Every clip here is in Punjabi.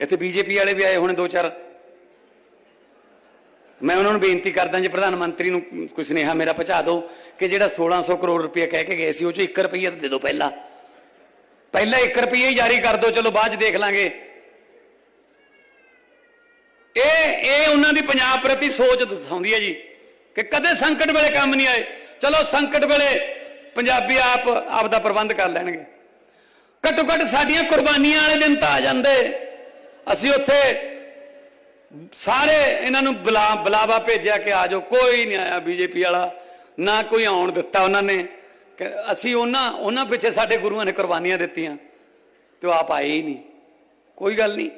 ਇੱਥੇ ਬੀਜੇਪੀ ਵਾਲੇ ਵੀ ਆਏ ਹੋਣੇ ਦੋ ਚਾਰ। ਮੈਂ ਉਹਨਾਂ ਨੂੰ ਬੇਨਤੀ ਕਰਦਾ ਜੇ, ਪ੍ਰਧਾਨ ਮੰਤਰੀ ਨੂੰ ਕੋਈ ਸੁਨੇਹਾ ਮੇਰਾ ਪਹੁੰਚਾ ਦਿਓ ਕਿ ਜਿਹੜਾ 1600 ਕਰੋੜ ਰੁਪਏ ਕਹਿ ਕੇ ਗਏ ਸੀ, ਉਹ ਚੋਂ 1 ਰੁਪਈਆ ਤਾਂ ਦੇ ਦਿਓ ਪਹਿਲਾਂ। ਪਹਿਲਾਂ 1 ਰੁਪਈਆ ਹੀ ਜਾਰੀ ਕਰ ਦਿਓ, ਚਲੋ ਬਾਅਦ ਚ ਦੇਖ ਲਾਂਗੇ। ਇਹ ਇਹ ਉਹਨਾਂ ਦੀ ਪੰਜਾਬ ਪ੍ਰਤੀ ਸੋਚ ਦਰਸਾਉਂਦੀ ਹੈ ਜੀ, ਕਿ ਕਦੇ ਸੰਕਟ ਵੇਲੇ ਕੰਮ ਨਹੀਂ ਆਏ। ਚਲੋ ਸੰਕਟ ਵੇਲੇ ਪੰਜਾਬੀ ਆਪ ਆਪ ਦਾ ਪ੍ਰਬੰਧ ਕਰ ਲੈਣਗੇ। ਘੱਟੋ ਘੱਟ ਸਾਡੀਆਂ ਕੁਰਬਾਨੀਆਂ ਵਾਲੇ ਦਿਨ ਤਾਂ ਆ ਜਾਂਦੇ। ਅਸੀਂ ਉੱਥੇ ਸਾਰੇ ਇਹਨਾਂ ਨੂੰ ਬੁਲਾ ਬੁਲਾਵਾ ਭੇਜਿਆ ਕਿ ਆ ਜਾਓ, ਕੋਈ ਨਹੀਂ ਆਇਆ ਬੀਜੇਪੀ ਵਾਲਾ, ਨਾ ਕੋਈ ਆਉਣ ਦਿੱਤਾ ਉਹਨਾਂ ਨੇ। ਅਸੀਂ ਉਹਨਾਂ ਉਹਨਾਂ ਪਿੱਛੇ ਸਾਡੇ ਗੁਰੂਆਂ ਨੇ ਕੁਰਬਾਨੀਆਂ ਦਿੱਤੀਆਂ, ਤੇ ਉਹ ਆਪ ਆਏ ਹੀ ਨਹੀਂ। ਕੋਈ ਗੱਲ ਨਹੀਂ।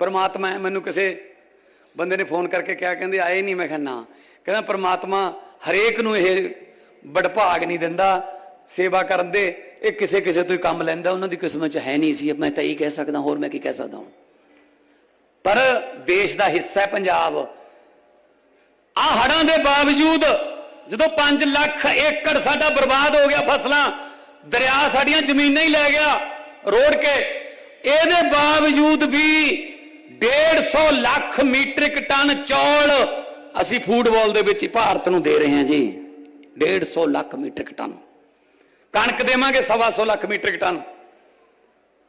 ਪਰਮਾਤਮਾ ਹੈ, ਮੈਨੂੰ ਕਿਸੇ ਬੰਦੇ ਨੇ ਫੋਨ ਕਰਕੇ ਕਿਹਾ, ਕਹਿੰਦੇ ਆਏ ਨਹੀਂ, ਮੈਂ ਕਿਹਾ ਨਾ। ਕਹਿੰਦਾ ਪਰਮਾਤਮਾ ਹਰੇਕ ਨੂੰ ਇਹ ਬੜਭਾਗ ਨਹੀਂ ਦਿੰਦਾ, ਸੇਵਾ ਕਰਨ ਦੇ। ਇਹ ਕਿਸੇ ਕਿਸੇ ਤੋਂ ਹੀ ਕੰਮ ਲੈਂਦਾ, ਉਹਨਾਂ ਦੀ ਕਿਸਮਤ 'ਚ ਹੈ ਨਹੀਂ ਸੀ। ਮੈਂ ਤਾਂ ਇਹੀ ਕਹਿ ਸਕਦਾ, ਹੋਰ ਮੈਂ ਕੀ ਕਹਿ ਸਕਦਾ ਹਾਂ ਪਰ ਦੇਸ਼ ਦਾ ਹਿੱਸਾ ਹੈ ਪੰਜਾਬ। ਆ ਹੜਾਂ ਦੇ ਬਾਵਜੂਦ ਜਦੋਂ 5 ਲੱਖ ਏਕੜ ਸਾਡਾ ਬਰਬਾਦ ਹੋ ਗਿਆ ਫਸਲਾਂ, ਦਰਿਆ ਸਾਡੀਆਂ ਜ਼ਮੀਨਾਂ ਹੀ ਲੈ ਗਿਆ, ਰੋੜ ਕੇ, ਇਹਦੇ ਬਾਵਜੂਦ ਵੀ 150 ਲੱਖ ਮੀਟ੍ਰਿਕ ਟਨ ਚੌਲ ਅਸੀਂ ਫੂਡਬਾਲ ਦੇ ਵਿੱਚ ਹੀ ਭਾਰਤ ਨੂੰ ਦੇ ਰਹੇ ਹਾਂ ਜੀ। 150 ਲੱਖ ਮੀਟ੍ਰਿਕ ਟਨ। ਕਣਕ ਦੇਵਾਂਗੇ 125 ਲੱਖ ਮੀਟ੍ਰਿਕ ਟਨ।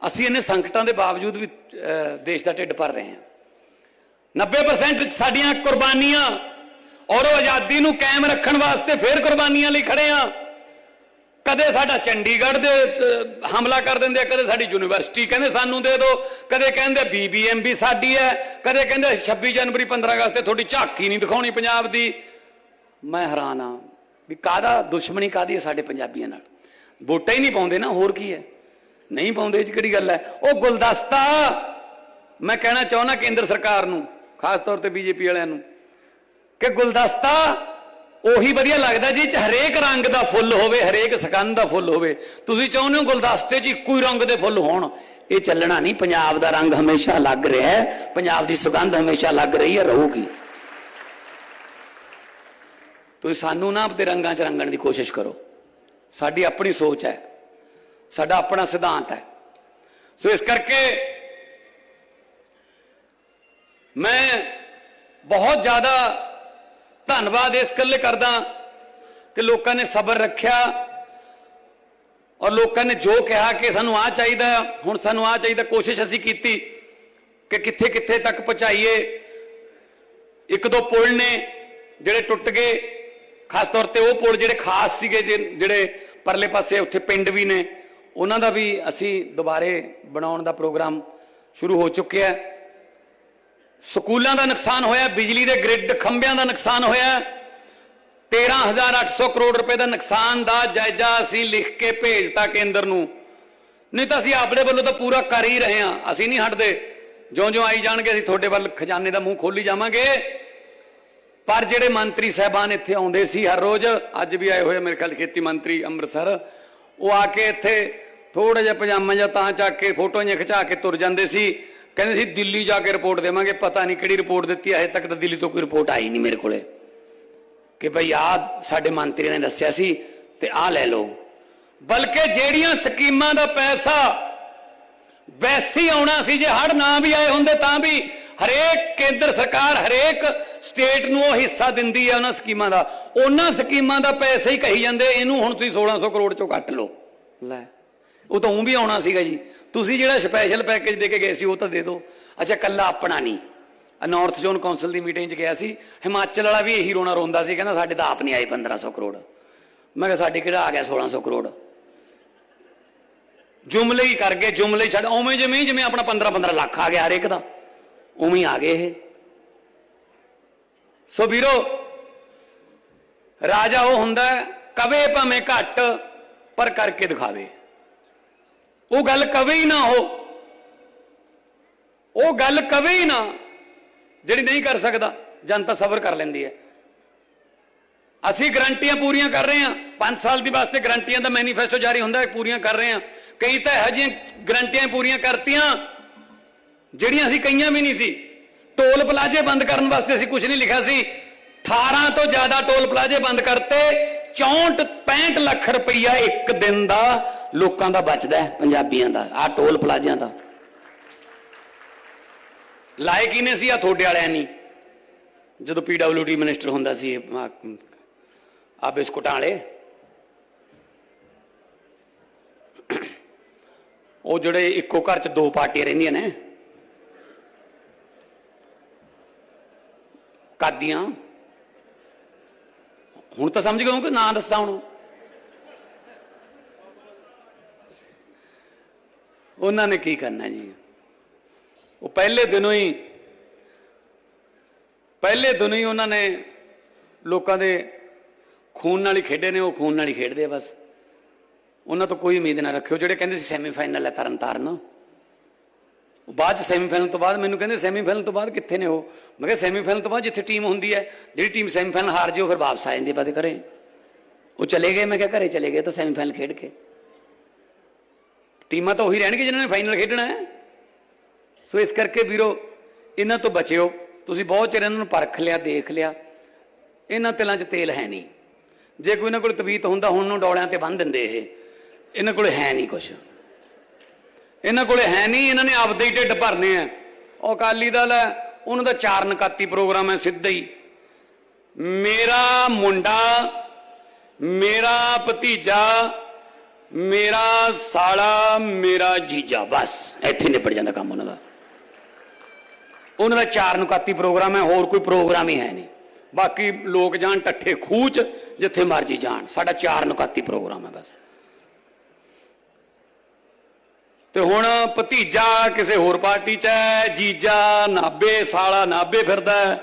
ਅਸੀਂ ਇਹਨੇ ਸੰਕਟਾਂ ਦੇ ਬਾਵਜੂਦ ਵੀ ਦੇਸ਼ ਦਾ ਢਿੱਡ ਭਰ ਰਹੇ ਹਾਂ। 90% ਸਾਡੀਆਂ ਕੁਰਬਾਨੀਆਂ ਔਰ ਉਹ ਆਜ਼ਾਦੀ ਨੂੰ ਕਾਇਮ ਰੱਖਣ ਵਾਸਤੇ ਫੇਰ ਕੁਰਬਾਨੀਆਂ ਲਈ ਖੜੇ ਆ ਕਦੇ ਸਾਡਾ ਚੰਡੀਗੜ੍ਹ ਦੇ ਹਮਲਾ ਕਰ ਦਿੰਦੇ ਆ, ਕਦੇ ਸਾਡੀ ਯੂਨੀਵਰਸਿਟੀ ਕਹਿੰਦੇ ਸਾਨੂੰ ਦੇ ਦਿਓ, ਕਦੇ ਕਹਿੰਦੇ ਬੀਬੀਐਮ ਵੀ ਸਾਡੀ ਹੈ, ਕਦੇ ਕਹਿੰਦੇ 26 ਜਨਵਰੀ 15 ਅਗਸਤ ਤੇ ਤੁਹਾਡੀ ਝਾਕੀ ਨਹੀਂ ਦਿਖਾਉਣੀ ਪੰਜਾਬ ਦੀ। ਮੈਂ ਹੈਰਾਨ ਆ ਵੀ ਕਾਦਾ ਦੁਸ਼ਮਣੀ ਕਾਦੀ ਹੈ ਸਾਡੇ ਪੰਜਾਬੀਆਂ ਨਾਲ? ਵੋਟਾਂ ਹੀ ਨਹੀਂ ਪਾਉਂਦੇ ਨਾ, ਹੋਰ ਕੀ ਹੈ? ਨਹੀਂ ਪਾਉਂਦੇ, ਇਹ 'ਚ ਕਿਹੜੀ ਗੱਲ ਹੈ? ਉਹ ਗੁਲਦਸਤਾ! ਮੈਂ ਕਹਿਣਾ ਚਾਹੁੰਦਾ ਕੇਂਦਰ ਸਰਕਾਰ ਨੂੰ, ਖਾਸ ਤੌਰ ਤੇ ਬੀਜੇਪੀ ਵਾਲਿਆਂ ਨੂੰ, ਕਿ ਗੁਲਦਸਤਾ ਉਹੀ ਵਧੀਆ ਲੱਗਦਾ ਜੀ ਚ ਹਰੇਕ ਰੰਗ ਦਾ ਫੁੱਲ ਹੋਵੇ, ਹਰੇਕ ਸਕੰਦ ਦਾ ਫੁੱਲ ਹੋਵੇ। ਤੁਸੀਂ ਚਾਹੁੰਦੇ ਹੋ ਗੁਲਦਸਤੇ 'ਚ ਇੱਕੋ ਹੀ ਰੰਗ ਦੇ ਫੁੱਲ ਹੋਣ? ਇਹ ਚੱਲਣਾ ਨਹੀਂ, ਪੰਜਾਬ ਦਾ ਰੰਗ ਹਮੇਸ਼ਾ ਲੱਗ ਰਿਹਾ ਹੈ, ਪੰਜਾਬ ਦੀ ਸੁਗੰਧ ਹਮੇਸ਼ਾ ਲੱਗ ਰਹੀ ਹੈ, ਰਹੂਗੀ। ਤੁਸੀਂ ਸਾਨੂੰ ਨਾ ਆਪਣੇ ਰੰਗਾਂ 'ਚ ਰੰਗਣ ਦੀ ਕੋਸ਼ਿਸ਼ ਕਰੋ। ਸਾਡੀ ਆਪਣੀ ਸੋਚ ਹੈ। ਸਾਡਾ ਆਪਣਾ ਸਿਧਾਂਤ ਹੈ। ਸੋ ਇਸ ਕਰਕੇ ਮੈਂ ਬਹੁਤ ਜ਼ਿਆਦਾ ਧੰਨਵਾਦ ਇਸ ਕੱਲੇ ਕਰਦਾ ਕਿ ਲੋਕਾਂ ਨੇ ਸਬਰ ਰੱਖਿਆ ਔਰ ਲੋਕਾਂ ਨੇ ਜੋ ਕਿਹਾ ਕਿ ਸਾਨੂੰ ਆ ਚਾਹੀਦਾ, ਹੁਣ ਸਾਨੂੰ ਆ ਚਾਹੀਦਾ, ਕੋਸ਼ਿਸ਼ ਅਸੀਂ ਕੀਤੀ ਕਿ ਕਿੱਥੇ ਕਿੱਥੇ ਤੱਕ ਪਹੁੰਚਾਈਏ। ਇੱਕ ਦੋ ਪੁਲ ਨੇ ਜਿਹੜੇ ਟੁੱਟ ਗਏ। ਖਾਸ ਤੌਰ ਤੇ ਉਹ ਪੁਲ ਜਿਹੜੇ ਖਾਸ ਸੀਗੇ ਜੇ- ਜਿਹੜੇ ਪਰਲੇ ਪਾਸੇ ਉੱਥੇ ਪਿੰਡ ਵੀ ਨੇ, ਉਹਨਾਂ ਦਾ ਵੀ ਅਸੀਂ ਦੁਬਾਰੇ ਬਣਾਉਣ ਦਾ ਪ੍ਰੋਗਰਾਮ ਸ਼ੁਰੂ ਹੋ ਚੁੱਕਿਆ ਹੈ। ਸਕੂਲਾਂ ਦਾ ਨੁਕਸਾਨ ਹੋਇਆ, ਬਿਜਲੀ ਦੇ ਗ੍ਰਿਡ ਖੰਭਿਆਂ ਦਾ ਨੁਕਸਾਨ ਹੋਇਆ 13800 ਕਰੋੜ ਰੁਪਏ ਦਾ ਨੁਕਸਾਨ ਦਾ ਜਾਇਜ਼ਾ ਅਸੀਂ ਲਿਖ ਕੇ ਭੇਜਤਾ ਕੇਂਦਰ ਨੂੰ। ਨਹੀਂ ਤਾਂ ਅਸੀਂ ਆਪਣੇ ਵੱਲੋਂ ਤਾਂ ਪੂਰਾ ਕਰ ਹੀ ਰਹੇ ਹਾਂ, ਅਸੀਂ ਨਹੀਂ ਹਟਦੇ। ਜਿਉਂ-ਜਿਉਂ ਆਈ ਜਾਣਗੇ, ਅਸੀਂ ਤੁਹਾਡੇ ਵੱਲ ਖਜ਼ਾਨੇ ਦਾ ਮੂੰਹ ਖੋਲੀ ਜਾਵਾਂਗੇ। ਪਰ ਜਿਹੜੇ ਮੰਤਰੀ ਸਾਹਿਬਾਨ ਇੱਥੇ ਆਉਂਦੇ ਸੀ ਹਰ ਰੋਜ਼, ਅੱਜ ਵੀ ਆਏ ਹੋਏ ਮੇਰੇ ਖਿਆਲ ਖੇਤੀ ਮੰਤਰੀ ਅੰਮ੍ਰਿਤਸਰ, ਉਹ ਆ ਕੇ ਇੱਥੇ ਥੋੜਾ ਜਿਹਾ ਪਜਾਮਾ ਜਾਂ ਤਾਂ ਚੱਕ ਕੇ ਫੋਟੋਆਂ ਜਿਹੀਆਂ ਖਿਚਾ ਕੇ ਤੁਰ ਜਾਂਦੇ ਸੀ। ਕਹਿੰਦੇ ਸੀ, ਦਿੱਲੀ ਜਾ ਕੇ ਰਿਪੋਰਟ ਦੇਵਾਂਗੇ, ਪਤਾ ਨਹੀਂ ਕਿਹੜੀ ਰਿਪੋਰਟ ਦਿੱਤੀ, ਅਜੇ ਤੱਕ ਤਾਂ ਦਿੱਲੀ ਤੋਂ ਕੋਈ ਰਿਪੋਰਟ ਆਈ ਨਹੀਂ ਮੇਰੇ ਕੋਲੇ। ਕਿ ਭਈ ਆ ਸਾਡੇ ਮੰਤਰੀ ਨੇ ਦੱਸਿਆ ਸੀ ਤੇ ਆ ਲੈ ਲਓ। ਬਲਕਿ ਜਿਹੜੀਆਂ ਸਕੀਮਾਂ ਦਾ ਪੈਸਾ ਵੈਸੀ ਆਉਣਾ ਸੀ, ਜੇ ਹੜ ਨਾ ਵੀ ਆਏ ਹੁੰਦੇ ਤਾਂ ਵੀ ਹਰੇਕ ਕੇਂਦਰ ਸਰਕਾਰ ਹਰੇਕ ਸਟੇਟ ਨੂੰ ਉਹ ਹਿੱਸਾ ਦਿੰਦੀ ਹੈ ਉਹਨਾਂ ਸਕੀਮਾਂ ਦਾ। ਉਹਨਾਂ ਸਕੀਮਾਂ ਦਾ ਪੈਸਾ ਹੀ ਕਹੀ ਜਾਂਦੇ ਇਹਨੂੰ ਹੁਣ ਤੁਸੀਂ 1600 ਕਰੋੜ ਚੋਂ ਕੱਟ ਲਓ। ਲੈ। ਉਹ ਤਾਂ ਉਹ ਵੀ ਆਉਣਾ ਸੀਗਾ ਜੀ। ਤੁਸੀਂ ਜਿਹੜਾ ਸਪੈਸ਼ਲ ਪੈਕੇਜ ਦੇ ਕੇ ਗਏ ਸੀ ਉਹ ਤਾਂ ਦੇ ਦਿਓ। ਅੱਛਾ ਕੱਲਾ ਆਪਣਾ ਨਹੀਂ। ਨਾਰਥ ਜ਼ੋਨ ਕਾਉਂਸਲ ਦੀ ਮੀਟਿੰਗ 'ਚ ਗਿਆ ਸੀ। ਹਿਮਾਚਲ ਵਾਲਾ ਵੀ ਇਹੀ ਰੋਣਾ ਰੋਂਦਾ ਸੀ ਕਹਿੰਦਾ ਸਾਡੇ ਤਾਂ ਆਪ ਨਹੀਂ ਆਏ 1500 ਕਰੋੜ। ਮੈਂ ਕਿਹਾ ਸਾਡੇ ਕਿਹੜਾ ਆ ਗਿਆ 1600 ਕਰੋੜ? ਜੁਮਲੇ ਹੀ ਕਰ ਗਏ ਜੁਮਲੇ ਛੱਡ। ਉਵੇਂ ਜਿਵੇਂ ਜਿਵੇਂ ਆਪਣਾ 15 15 ਲੱਖ ਆ ਗਿਆ ਹਰੇਕ ਦਾ। ਉਵੇਂ ਆ ਗਏ ਇਹ। ਸੋ ਵੀਰੋ, ਰਾਜਾ ਉਹ ਹੁੰਦਾ ਕਵੇ ਭਾਵੇਂ ਘੱਟ, ਪਰ ਕਰਕੇ ਦਿਖਾਵੇ। ਉਹ ਗੱਲ ਕਵੇ ਹੀ ਨਾ ਹੋ ਉਹ ਗੱਲ ਕਵੇ ਹੀ ਨਾ, ਜਿਹੜੀ ਨਹੀਂ ਕਰ ਸਕਦਾ, ਜਨਤਾ ਸਬਰ ਕਰ ਲੈਂਦੀ ਹੈ। ਅਸੀਂ ਗਰੰਟੀਆਂ ਪੂਰੀਆਂ ਕਰ ਰਹੇ ਹਾਂ। 5 ਸਾਲ ਦੀ ਵਾਸਤੇ ਗਰੰਟੀਆਂ ਦਾ ਮੈਨੀਫੈਸਟੋ ਜਾਰੀ ਹੁੰਦਾ ਹੈ, ਪੂਰੀਆਂ ਕਰ ਰਹੇ ਹਾਂ। ਕਈ ਤਾਂ ਇਹੋ ਜਿਹੀਆਂ ਗਰੰਟੀਆਂ ਪੂਰੀਆਂ ਕਰਤੀਆਂ ਜਿਹੜੀਆਂ ਅਸੀਂ ਕਈਆਂ ਵੀ ਨਹੀਂ ਸੀ, ਟੋਲ ਪਲਾਜ਼ੇ ਬੰਦ ਕਰਨ ਵਾਸਤੇ ਅਸੀਂ ਕੁਝ ਨਹੀਂ ਲਿਖਿਆ ਸੀ। 18 ਤੋਂ ਜ਼ਿਆਦਾ ਟੋਲ ਪਲਾਜ਼ੇ ਬੰਦ ਕਰਤੇ 64 65 ਲੱਖ ਰੁਪਈਆ ਇੱਕ ਦਿਨ ਦਾ ਲੋਕਾਂ ਦਾ ਬਚਦਾ ਹੈ, ਪੰਜਾਬੀਆਂ ਦਾ ਆ ਟੋਲ ਪਲਾਜ਼ਿਆਂ ਦਾ। ਲਾਏ ਕਿਨੇ ਸੀ ਆ ਤੁਹਾਡੇ ਵਾਲਿਆਂ ਨਹੀਂ ਜਦੋਂ ਪੀਡਬਲਯੂਡੀ ਮਿਨਿਸਟਰ ਹੁੰਦਾ ਸੀ ਆ ਬਿਸਕੁਟਾਂ ਵਾਲੇ। ਉਹ ਜਿਹੜੇ ਇੱਕੋ ਘਰ 'ਚ ਦੋ ਪਾਰਟੀਆਂ ਰਹਿੰਦੀਆਂ ਨੇ ਕਾਦੀਆਂ? ਹੁਣ ਤਾਂ ਸਮਝ ਗਏ ਹੋ ਕਿ ਨਾਂ ਦੱਸਾਂ ਹੁਣ। ਉਹਨਾਂ ਨੇ ਕੀ ਕਰਨਾ ਜੀ? ਉਹ ਪਹਿਲੇ ਦਿਨੋਂ ਹੀ, ਪਹਿਲੇ ਦਿਨੋਂ ਹੀ ਉਹਨਾਂ ਨੇ ਲੋਕਾਂ ਦੇ ਖੂਨ ਨਾਲ ਹੀ ਖੇਡੇ ਨੇ, ਉਹ ਖੂਨ ਨਾਲ ਹੀ ਖੇਡਦੇ ਆ ਬਸ। ਉਹਨਾਂ ਤੋਂ ਕੋਈ ਉਮੀਦ ਨਾ ਰੱਖਿਓ, ਜਿਹੜੇ ਕਹਿੰਦੇ ਸੀ ਸੈਮੀਫਾਈਨਲ ਹੈ ਤਰਨ ਤਾਰਨ ਬਾਅਦ ਚ ਸੈਮੀਫਾਈਨਲ ਤੋਂ ਬਾਅਦ ਮੈਨੂੰ ਕਹਿੰਦੇ ਸੈਮੀਫਾਈਨਲ ਤੋਂ ਬਾਅਦ ਕਿੱਥੇ ਨੇ ਉਹ? ਮੈਂ ਕਿਹਾ ਸੈਮੀਫਾਈਨਲ ਤੋਂ ਬਾਅਦ ਜਿੱਥੇ ਟੀਮ ਹੁੰਦੀ ਹੈ, ਜਿਹੜੀ ਟੀਮ ਸੈਮੀਫਾਈਨਲ ਹਾਰ ਜੇ ਉਹ ਫਿਰ ਵਾਪਸ ਆ ਜਾਂਦੀ ਹੈ ਬਾਅਦ ਉਹ ਚਲੇ ਗਏ, ਮੈਂ ਕਿਹਾ ਘਰੇ ਚਲੇ ਗਏ ਤਾਂ ਸੈਮੀਫਾਈਨਲ ਖੇਡ ਕੇ। ਟੀਮਾਂ ਤਾਂ ਉਹੀ ਰਹਿਣਗੇ ਜਿਨ੍ਹਾਂ ਨੇ ਫਾਈਨਲ ਖੇਡਣਾ ਹੈ। ਸੋ ਇਸ ਕਰਕੇ ਵੀਰੋ, ਇਹਨਾਂ ਤੋਂ ਬਚਿਓ। ਤੁਸੀਂ ਬਹੁਤ ਚਿਰ ਇਹਨਾਂ ਨੂੰ ਪਰਖ ਲਿਆ, ਦੇਖ ਲਿਆ। ਇਹਨਾਂ ਤਿਲਾਂ 'ਚ ਤੇਲ ਹੈ ਨਹੀਂ। ਜੇ ਕੋਈ ਇਹਨਾਂ ਕੋਲ ਤਬੀਤ ਹੁੰਦਾ, ਹੁਣ ਨੂੰ ਡੌਲਿਆਂ ਤੇ ਬੰਨ ਦਿੰਦੇ ਇਹ। ਇਹਨਾਂ ਕੋਲ ਹੈ ਨਹੀਂ ਕੁਝ ਇਹਨਾਂ ਕੋਲੇ ਹੈ ਨਹੀਂ, ਇਹਨਾਂ ਨੇ ਆਪਦੇ ਹੀ ਢਿੱਡ ਭਰਨੇ ਆ। ਉਹ ਅਕਾਲੀ ਦਲ ਹੈ, ਉਹਨਾਂ ਦਾ ਚਾਰ ਨਕਾਤੀ ਪ੍ਰੋਗਰਾਮ ਹੈ ਸਿੱਧਾ ਹੀ। ਮੇਰਾ ਮੁੰਡਾ, ਮੇਰਾ ਭਤੀਜਾ, ਮੇਰਾ ਸਾਲਾ, ਮੇਰਾ ਜੀਜਾ, ਬਸ। ਇੱਥੇ ਨਿਪਟ ਜਾਂਦਾ ਕੰਮ ਉਹਨਾਂ ਦਾ। ਉਹਨਾਂ ਦਾ ਚਾਰ ਨੁਕਾਤੀ ਪ੍ਰੋਗਰਾਮ ਹੈ, ਹੋਰ ਕੋਈ ਪ੍ਰੋਗਰਾਮ ਹੀ ਹੈ ਨਹੀਂ। ਬਾਕੀ ਲੋਕ ਜਾਣ, ਟੱਠੇ ਖੂਚ, ਜਿੱਥੇ ਮਰਜ਼ੀ ਜਾਣ। ਸਾਡਾ ਚਾਰ ਨੁਕਾਤੀ ਪ੍ਰੋਗਰਾਮ ਹੈ ਬਸ ਤੇ ਹੁਣ ਭਤੀਜਾ ਕਿਸੇ ਹੋਰ ਪਾਰਟੀ 'ਚ ਹੈ, ਜੀਜਾ ਨਾਬੇ ਸਾਲਾ ਨਾਬੇ ਫਿਰਦਾ ਹੈ।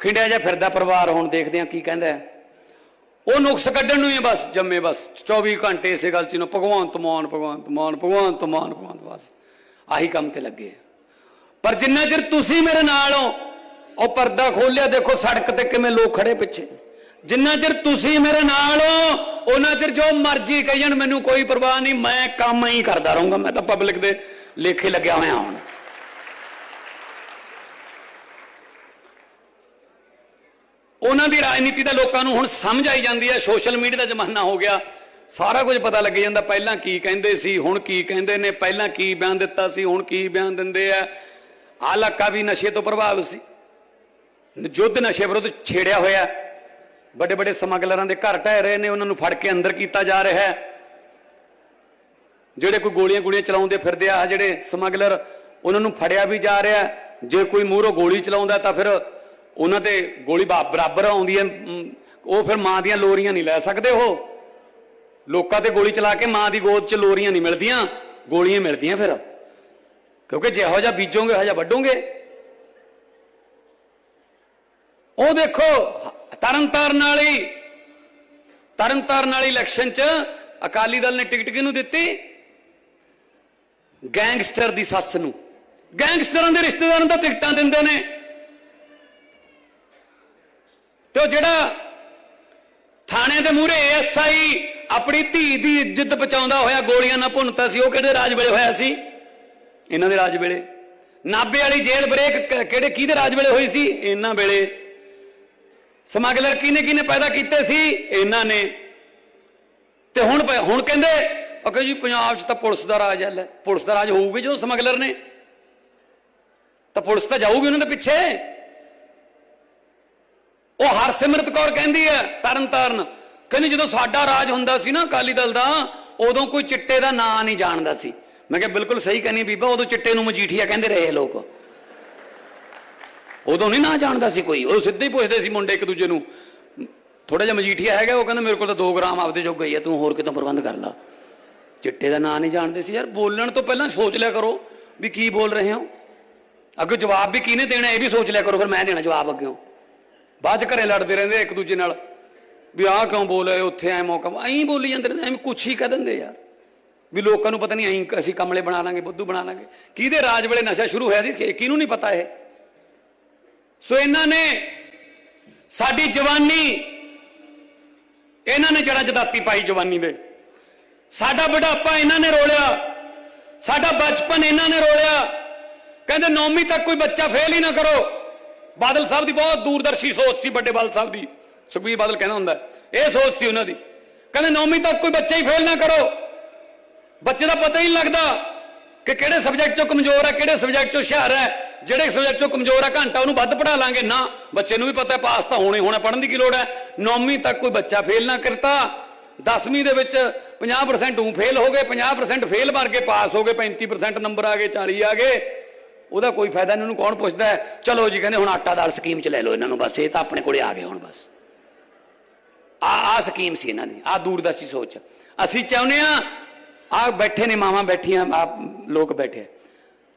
ਖਿੰਡਿਆ ਜਿਹਾ ਫਿਰਦਾ ਪਰਿਵਾਰ ਹੁਣ ਦੇਖਦੇ ਆ ਕੀ ਕਹਿੰਦਾ ਉਹ ਨੁਕਸ ਕੱਢਣ ਨੂੰ ਹੀ ਹੈ ਬਸ, ਜੰਮੇ ਬਸ। 24 ਘੰਟੇ ਇਸੇ ਗੱਲ 'ਚ ਨੂੰ, ਭਗਵੰਤ ਮਾਨ ਭਗਵੰਤ ਮਾਨ ਭਗਵੰਤ ਮਾਨ, ਭਗਵੰਤ ਬਸ। ਆਹੀ ਕੰਮ ਤੇ ਲੱਗੇ ਪਰ ਜਿੰਨਾ ਚਿਰ ਤੁਸੀਂ ਮੇਰੇ ਨਾਲ ਹੋ, ਉਹ ਪਰਦਾ ਖੋਲਿਆ ਦੇਖੋ ਸੜਕ ਤੇ ਕਿਵੇਂ ਲੋਕ ਖੜੇ ਪਿੱਛੇ। ਜਿੰਨਾ ਚਿਰ ਤੁਸੀਂ ਮੇਰੇ ਨਾਲ ਹੋ, ਉਹਨਾਂ ਚਿਰ ਜੋ ਮਰਜ਼ੀ ਕਹੀ ਜਾਣ, ਮੈਨੂੰ ਕੋਈ ਪਰਵਾਹ ਨਹੀਂ, ਮੈਂ ਕੰਮ ਹੀ ਕਰਦਾ ਰਹੂੰਗਾ। ਮੈਂ ਤਾਂ ਪਬਲਿਕ ਦੇ ਲੇਖੇ ਲੱਗਿਆ ਹੋਇਆ ਹੁਣ। ਉਹਨਾਂ ਦੀ ਰਾਜਨੀਤੀ ਦਾ ਲੋਕਾਂ ਨੂੰ ਹੁਣ ਸਮਝ ਆਈ ਜਾਂਦੀ ਹੈ। ਸੋਸ਼ਲ ਮੀਡੀਆ ਦਾ ਜ਼ਮਾਨਾ ਹੋ ਗਿਆ। ਸਾਰਾ ਕੁਝ ਪਤਾ ਲੱਗ ਜਾਂਦਾ। ਪਹਿਲਾਂ ਕੀ ਕਹਿੰਦੇ ਸੀ, ਹੁਣ ਕੀ ਕਹਿੰਦੇ ਨੇ? ਪਹਿਲਾਂ ਕੀ ਬਿਆਨ ਦਿੱਤਾ ਸੀ, ਹੁਣ ਕੀ ਬਿਆਨ ਦਿੰਦੇ ਆ? ਆਹ ਇਲਾਕਾ ਵੀ ਨਸ਼ੇ ਤੋਂ ਪ੍ਰਭਾਵਿਤ ਸੀ। ਯੁੱਧ ਨਸ਼ੇ ਵਿਰੁੱਧ ਛੇੜਿਆ ਹੋਇਆ। ਵੱਡੇ ਵੱਡੇ ਸਮਗਲਰਾਂ ਦੇ ਘਰ ਢਹਿ ਰਹੇ ਨੇ, ਉਹਨਾਂ ਨੂੰ ਫੜ ਕੇ ਅੰਦਰ ਕੀਤਾ ਜਾ ਰਿਹਾ ਹੈ। ਜਿਹੜੇ ਕੋਈ ਗੋਲੀਆਂ ਗੋਲੀਆਂ ਚਲਾਉਂਦੇ ਫਿਰਦੇ ਆ, ਆਹ ਜਿਹੜੇ ਸਮਗਲਰ, ਉਹਨਾਂ ਨੂੰ ਫੜਿਆ ਵੀ ਜਾ ਰਿਹਾ ਜੇ ਕੋਈ ਮੂਹਰੋਂ ਗੋਲੀ ਚਲਾਉਂਦਾ ਤਾਂ ਫਿਰ ਉਹਨਾਂ ਤੇ ਗੋਲੀ ਬਰਾਬਰ ਆਉਂਦੀ ਹੈ। ਉਹ ਫਿਰ ਮਾਂ ਦੀਆਂ ਲੋਰੀਆਂ ਨਹੀਂ ਲੈ ਸਕਦੇ ਉਹ। ਲੋਕਾਂ ਤੇ ਗੋਲੀ ਚਲਾ ਕੇ ਮਾਂ ਦੀ ਗੋਦ 'ਚ ਲੋਰੀਆਂ ਨਹੀਂ ਮਿਲਦੀਆਂ, ਗੋਲੀਆਂ ਮਿਲਦੀਆਂ ਫਿਰ। ਕਿਉਂਕਿ ਜਿਹੋ ਜਿਹਾ ਬੀਜੋਗੇ ਜਿਹਾ ਵੱਢੋਗੇ। ਉਹ ਦੇਖੋ ਤਰਨ ਤਾਰਨ ਵਾਲੀ ਤਰਨ ਤਾਰਨ ਵਾਲੀ ਇਲੈਕਸ਼ਨ 'ਚ ਅਕਾਲੀ ਦਲ ਨੇ ਟਿਕਟ ਕਿਹਨੂੰ ਦਿੱਤੀ? ਗੈਂਗਸਟਰ ਦੀ ਸੱਸ ਨੂੰ। ਗੈਂਗਸਟਰਾਂ ਦੇ ਰਿਸ਼ਤੇਦਾਰਾਂ ਦਾ ਟਿਕਟਾਂ ਦਿੰਦੇ ਨੇ। ਤੇ ਉਹ ਜਿਹੜਾ ਥਾਣੇ ਦੇ ਮੂਹਰੇ ਐਸਆਈ ਆਪਣੀ ਧੀ ਦੀ ਇੱਜ਼ਤ ਬਚਾਉਂਦਾ ਹੋਇਆ ਗੋਲੀਆਂ ਨਾਲ ਭੁੰਨਤਾ ਸੀ, ਉਹ ਕਿਹੜੇ ਰਾਜ ਵੇਲੇ ਹੋਇਆ ਸੀ? ਇਹਨਾਂ ਦੇ ਰਾਜ ਵੇਲੇ। ਨਾਬੇ ਵਾਲੀ ਜੇਲ੍ਹ ਬ੍ਰੇਕ ਕਿਹੜੇ, ਕਿਹਦੇ ਰਾਜ ਵੇਲੇ ਹੋਈ ਸੀ? ਇਹਨਾਂ ਵੇਲੇ। ਸਮਗਲਰ ਕਿਹਨੇ ਕਿਹਨੇ ਪੈਦਾ ਕੀਤੇ ਸੀ? ਇਹਨਾਂ ਨੇ। ਤੇ ਹੁਣ ਹੁਣ ਕਹਿੰਦੇ ਅਕੇ ਜੀ ਪੰਜਾਬ 'ਚ ਤਾਂ ਪੁਲਿਸ ਦਾ ਰਾਜ ਹੈ ਪੁਲਿਸ ਦਾ ਰਾਜ ਹੋਊਗਾ ਜਦੋਂ ਸਮਗਲਰ ਨੇ। ਤਾਂ ਪੁਲਿਸ ਤਾਂ ਜਾਊਗੀ ਉਹਨਾਂ ਦੇ ਪਿੱਛੇ। ਉਹ ਹਰਸਿਮਰਤ ਕੌਰ ਕਹਿੰਦੀ ਹੈ ਤਰਨ ਤਾਰਨ ਕਹਿੰਦੀ ਜਦੋਂ ਸਾਡਾ ਰਾਜ ਹੁੰਦਾ ਸੀ ਨਾ ਅਕਾਲੀ ਦਲ ਦਾ, ਉਦੋਂ ਕੋਈ ਚਿੱਟੇ ਦਾ ਨਾਂ ਨਹੀਂ ਜਾਣਦਾ ਸੀ। ਮੈਂ ਕਿਹਾ ਬਿਲਕੁਲ ਸਹੀ ਕਹਿੰਦੀ ਬੀਬਾ, ਉਦੋਂ ਚਿੱਟੇ ਨੂੰ ਮਜੀਠੀਆ ਕਹਿੰਦੇ ਰਹੇ ਲੋਕ। ਉਦੋਂ ਨਹੀਂ ਨਾ ਜਾਣਦਾ ਸੀ ਕੋਈ। ਉਹ ਸਿੱਧੇ ਹੀ ਪੁੱਛਦੇ ਸੀ ਮੁੰਡੇ ਇੱਕ ਦੂਜੇ ਨੂੰ ਥੋੜਾ ਜਿਹਾ ਮਜੀਠੀਆ ਹੈਗਾ ਉਹ? ਕਹਿੰਦਾ, ਮੇਰੇ ਕੋਲ ਤਾਂ 2 ਗ੍ਰਾਮ ਆਪਦੇ ਜੋਗਾ ਹੀ ਹੈ ਤੂੰ ਹੋਰ ਕਿਤੋਂ ਪ੍ਰਬੰਧ ਕਰ ਲਾ। ਚਿੱਟੇ ਦਾ ਨਾਂ ਨਹੀਂ ਜਾਣਦੇ ਸੀ ਯਾਰ। ਬੋਲਣ ਤੋਂ ਪਹਿਲਾਂ ਸੋਚ ਲਿਆ ਕਰੋ ਵੀ ਕੀ ਬੋਲ ਰਹੇ ਹੋ। ਅੱਗੇ ਜਵਾਬ ਵੀ ਕਿਹਨੇ ਦੇਣਾ, ਇਹ ਵੀ ਸੋਚ ਲਿਆ ਕਰੋ, ਫਿਰ ਮੈਂ ਦੇਣਾ ਜਵਾਬ ਅੱਗੇ। ਬਾਅਦ ਚ ਘਰੇ ਲੜਦੇ ਰਹਿੰਦੇ ਇੱਕ ਦੂਜੇ ਨਾਲ, ਵੀ ਆਹ ਕਿਉਂ ਬੋਲੇ ਉੱਥੇ ਐ ਮੌਕਾ ਐਂ ਬੋਲੀ ਜਾਂਦੇ ਰਹਿੰਦੇ, ਐਵੇਂ ਕੁਛ ਹੀ ਕਹਿ ਦਿੰਦੇ ਯਾਰ। ਵੀ ਲੋਕਾਂ ਨੂੰ ਪਤਾ ਨਹੀਂ ਐਂ ਅਸੀਂ ਕਮਲੇ ਬਣਾ ਲਾਂਗੇ, ਬੁੱਧੂ ਬਣਾ ਲਾਂਗੇ। ਕਿਹਦੇ ਰਾਜ ਵੇਲੇ ਨਸ਼ਾ ਸ਼ੁਰੂ ਹੋਇਆ ਸੀ ਕਿਹਨੂੰ ਨਹੀਂ ਪਤਾ ਇਹ? ਸੋ ਇਹਨਾਂ ਨੇ ਸਾਡੀ ਜਵਾਨੀ, ਇਹਨਾਂ ਨੇ ਜੜਾ ਜਦਾਤੀ ਪਾਈ ਜਵਾਨੀ ਦੇ। ਸਾਡਾ ਬੁਢਾਪਾ ਇਹਨਾਂ ਨੇ ਰੋਲਿਆ, ਸਾਡਾ ਬਚਪਨ ਇਹਨਾਂ ਨੇ ਰੋਲਿਆ। ਕਹਿੰਦੇ ਨੌਵੀਂ ਤੱਕ ਕੋਈ ਬੱਚਾ ਫੇਲ ਹੀ ਨਾ ਕਰੋ। ਬਾਦਲ ਸਾਹਿਬ ਦੀ ਬਹੁਤ ਦੂਰਦਰਸ਼ੀ ਸੋਚ ਸੀ ਵੱਡੇ ਬਾਦਲ ਸਾਹਿਬ ਦੀ। ਸੁਖਬੀਰ ਬਾਦਲ ਕਹਿੰਦਾ ਹੁੰਦਾ, ਇਹ ਸੋਚ ਸੀ ਉਹਨਾਂ ਦੀ। ਕਹਿੰਦੇ ਨੌਵੀਂ ਤੱਕ ਕੋਈ ਬੱਚਾ ਹੀ ਫੇਲ ਨਾ ਕਰੋ। ਬੱਚੇ ਦਾ ਪਤਾ ਹੀ ਨਹੀਂ ਲੱਗਦਾ। ਕਿ ਕਿਹੜੇ ਸਬਜੈਕਟ ਚੋਂ ਕਮਜ਼ੋਰ ਹੈ, ਕਿਹੜੇ ਸਬਜੈਕਟ ਚੋਂ ਹੁਸ਼ਿਆਰ ਹੈ, ਜਿਹੜੇ ਸਬਜੈਕਟ ਚੋਂ ਕਮਜ਼ੋਰ ਹੈ, ਘੰਟਾ ਉਹਨੂੰ ਵੱਧ ਪੜਾ ਲਾਂਗੇ। ਨਾ, ਬੱਚੇ ਨੂੰ ਵੀ ਪਤਾ ਪਾਸ ਤਾਂ ਹੋਣੇ ਹੋਣਾ ਪੜਨ ਦੀ ਕੀ ਲੋੜ ਹੈ? 9ਵੀਂ ਤੱਕ ਕੋਈ ਬੱਚਾ ਫੇਲ ਨਾ ਕਰਤਾ 10ਵੀਂ ਦੇ ਵਿੱਚ 50% ਉਹ ਫੇਲ ਹੋ ਗਏ 50% ਫੇਲ ਮਾਰ ਕੇ ਪਾਸ ਹੋ ਗਏ 35% ਨੰਬਰ ਆ ਗਏ 40 ਆ ਗਏ। ਉਹਦਾ ਕੋਈ ਫਾਇਦਾ ਨਹੀਂ ਉਹਨੂੰ ਕੌਣ ਪੁੱਛਦਾ ਹੈ? ਚਲੋ ਜੀ, ਕਹਿੰਦੇ ਹੁਣ ਆਟਾ ਦਾਲ ਸਕੀਮ ਚ ਲੈ ਲਓ ਇਹਨਾਂ ਨੂੰ ਬਸ, ਇਹ ਤਾਂ ਆਪਣੇ ਕੋਲੇ ਆ ਗਏ ਹੁਣ ਬਸ। ਆ ਆ ਸਕੀਮ ਸੀ ਇਹਨਾਂ ਦੀ, ਆ ਦੂਰਦਰਸ਼ੀ ਸੋਚ। ਅਸੀਂ ਚਾਹੁੰਦੇ ਆ ਆ ਬੈਠੇ ਨੇ, ਮਾਵਾਂ ਬੈਠੀਆਂ, ਆਪ ਲੋਕ ਬੈਠੇ।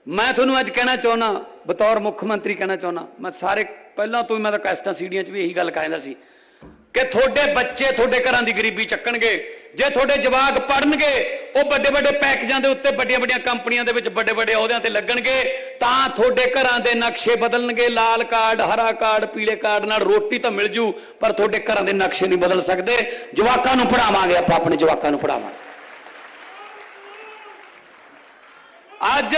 ਮੈਂ ਤੁਹਾਨੂੰ ਅੱਜ ਕਹਿਣਾ ਚਾਹੁੰਦਾ ਬਤੌਰ ਮੁੱਖ ਮੰਤਰੀ ਕਹਿਣਾ ਚਾਹੁੰਦਾ ਮੈਂ ਸਾਰੇ ਪਹਿਲਾਂ ਤੋਂ ਹੀ ਮੈਂ ਤਾਂ ਕੈਸਟਾਂ ਸੀੜੀਆਂ 'ਚ ਵੀ ਇਹੀ ਗੱਲ ਕਹਿੰਦਾ ਸੀ ਕਿ ਤੁਹਾਡੇ ਬੱਚੇ ਤੁਹਾਡੇ ਘਰਾਂ ਦੀ ਗਰੀਬੀ ਚੱਕਣਗੇ, ਜੇ ਤੁਹਾਡੇ ਜਵਾਕ ਪੜਨਗੇ ਉਹ ਵੱਡੇ ਵੱਡੇ ਪੈਕੇਜਾਂ ਦੇ ਉੱਤੇ ਵੱਡੀਆਂ ਵੱਡੀਆਂ ਕੰਪਨੀਆਂ ਦੇ ਵਿੱਚ ਵੱਡੇ ਵੱਡੇ ਅਹੁਦਿਆਂ ਤੇ ਲੱਗਣਗੇ, ਤਾਂ ਤੁਹਾਡੇ ਘਰਾਂ ਦੇ ਨਕਸ਼ੇ ਬਦਲਣਗੇ, ਲਾਲ ਕਾਰਡ, ਹਰਾ ਕਾਰਡ, ਪੀਲੇ ਕਾਰਡ ਨਾਲ ਰੋਟੀ ਤਾਂ ਮਿਲ ਜੂ, ਪਰ ਤੁਹਾਡੇ ਘਰਾਂ ਦੇ ਨਕਸ਼ੇ ਨਹੀਂ ਬਦਲ ਸਕਦੇ। ਜਵਾਕਾਂ ਨੂੰ ਪੜਾਵਾਂਗੇ ਆਪਾਂ, ਆਪਣੇ ਜਵਾਕਾਂ ਨੂੰ ਪੜਾਵਾਂਗੇ ਅੱਜ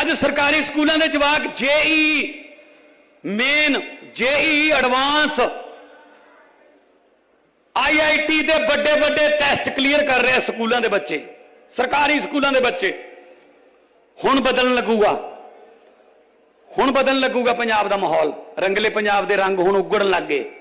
ਅੱਜ ਸਰਕਾਰੀ ਸਕੂਲਾਂ ਦੇ ਜਵਾਕ JEE main, JEE advance IIT ਦੇ ਵੱਡੇ ਵੱਡੇ ਟੈਸਟ ਕਲੀਅਰ ਕਰ ਰਹੇ ਸਕੂਲਾਂ ਦੇ ਬੱਚੇ, ਸਰਕਾਰੀ ਸਕੂਲਾਂ ਦੇ ਬੱਚੇ। ਹੁਣ ਬਦਲਣ ਲੱਗੂਗਾ। ਹੁਣ ਬਦਲਣ ਲੱਗੂਗਾ ਪੰਜਾਬ ਦਾ ਮਾਹੌਲ। ਰੰਗਲੇ ਪੰਜਾਬ ਦੇ ਰੰਗ ਹੁਣ ਉਗੜਨ ਲੱਗ ਗਏ।